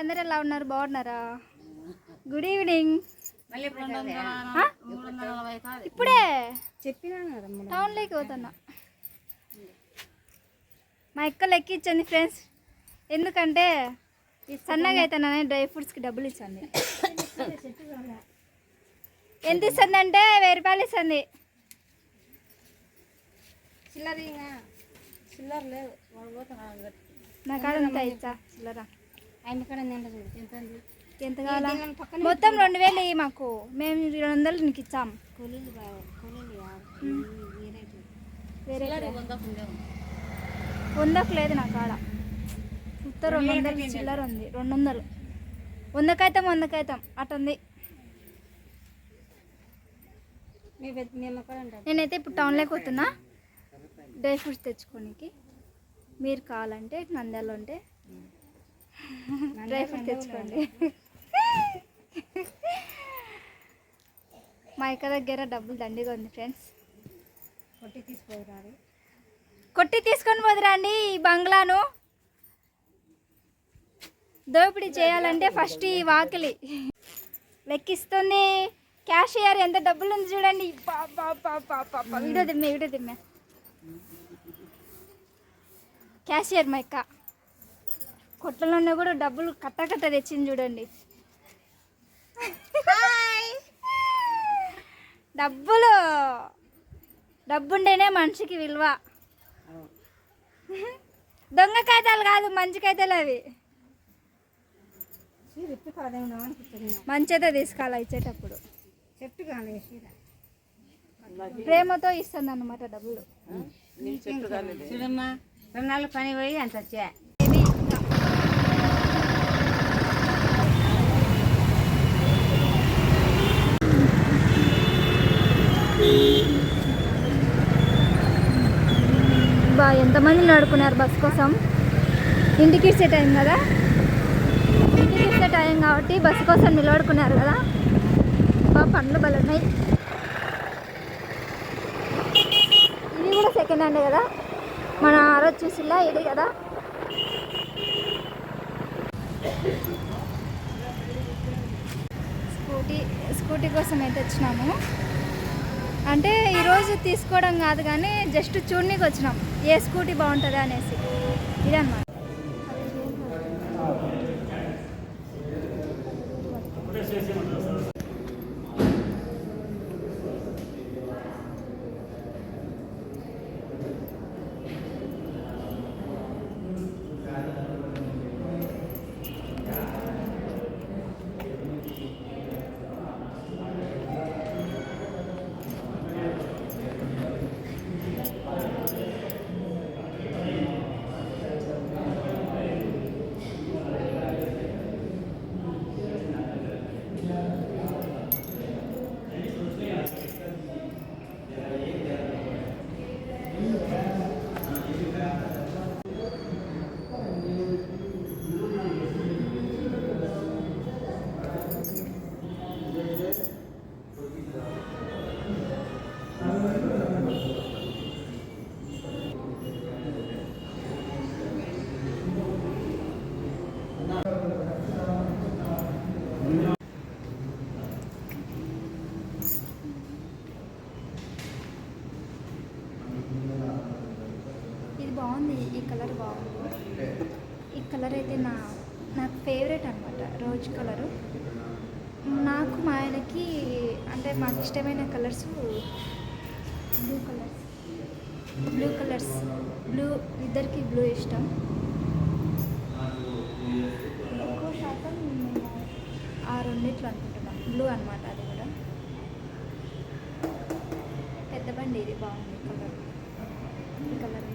అందరు ఎలా ఉన్నారు? బాగున్నారా? గుడ్ ఈవినింగ్ మళ్ళీ ఇప్పుడు చెప్పినా మూడు టౌన్లోకి పోతున్నా. మా ఎక్కలు ఎక్కించండి ఫ్రెండ్స్. ఎందుకంటే సన్నగా అవుతానని డ్రై ఫ్రూట్స్కి డబ్బులు ఇచ్చండి ఎంత ఇస్తుంది అంటే వెయ్యి రూపాయలు ఇస్తుంది. నా కాడ ఇంకా ఇచ్చా చిల్లరా. ఎంత కావాలా? మొత్తం రెండు వేలు ఇయ్యి మాకు. మేము రెండు వందలు నీకు ఇచ్చాం. వందకు లేదు నా కాడ. మొత్తం రెండు వందలు చిల్లర ఉంది. రెండు వందలు. వందకైతం వందకైతం అటు ఉంది మీ పెద్ద మేము అక్కడ ఉంటాం నేనైతే ఇప్పుడు టౌన్లోకి పోతున్నా. డ్రై ఫ్రూట్స్ తెచ్చుకోనికి. మీరు కావాలంటే నంద్యాలలో ఉంటే. డ్రై ఫ్రూట్స్ తెచ్చుకోండి. మా ఇక్క దగ్గర డబ్బులు దండిగా ఉంది ఫ్రెండ్స్. కొట్టి తీసుకుపోరారు కొట్టి తీసుకొని పోదురండి ఈ బంగ్లాను. దోపిడీ చేయాలంటే ఫస్ట్ ఈ వాకిలి. లెక్కిస్తుంది క్యాషియర్ ఎంత డబ్బులు ఉంది చూడండి. వీడియో దిమ్మే వీడియో దిమ్మే. క్యాషియర్ మా ఇక్క కొట్లలో కూడా డబ్బులు కట్ట కట్ట తెచ్చింది చూడండి. డబ్బులు. డబ్బుంటేనే మనిషికి విలువ. దొంగ కాగితాలు కాదు మంచి కాగితాలు అవి. అయితే తీసుకోవాలి ఇచ్చేటప్పుడు. ప్రేమతో ఇస్తుంది అనమాట డబ్బులు చూడమ్మా. రెండు నాలుగు పని పోయి అంత వచ్చా. ఎంతమంది నడుకున్నారు బస్ కోసం? ఇంటికి ఇచ్చే టైం కదా? ఇంటికి ఇచ్చే టైం కాబట్టి బస్సు కోసం నిలబడుకున్నారు కదా? బా పండ్లు బలు ఉన్నాయి ఇది కూడా సెకండ్ హ్యాండ్ కదా? మన ఆరో చూసిలా ఇది కదా? స్కూటీ స్కూటీ కోసం అయితే వచ్చినాము. అంటే ఈరోజు తీసుకోవడం కాదు కానీ జస్ట్ చూడనికి వచ్చినాం. ఏ స్కూటీ బాగుంటుందా అనేసి. ఇదన్నమాట. Gracias. బాగుంది. ఈ కలర్ బాగుంది. ఈ కలర్ అయితే నా నాకు ఫేవరెట్ అనమాట రోజ్ కలరు. నాకు మా ఆయనకి అంటే మాకు ఇష్టమైన colours blue colours. Blue colours. Blue ఇద్దరికి బ్లూ ఇష్టం. ఎక్కువ శాతం మేము ఆ రెండిట్లో అనుకుంటున్నాం. బ్లూ అనమాట అది కూడా. పెద్ద బండి ఇది బాగుంది కలర్. ఈ కలర్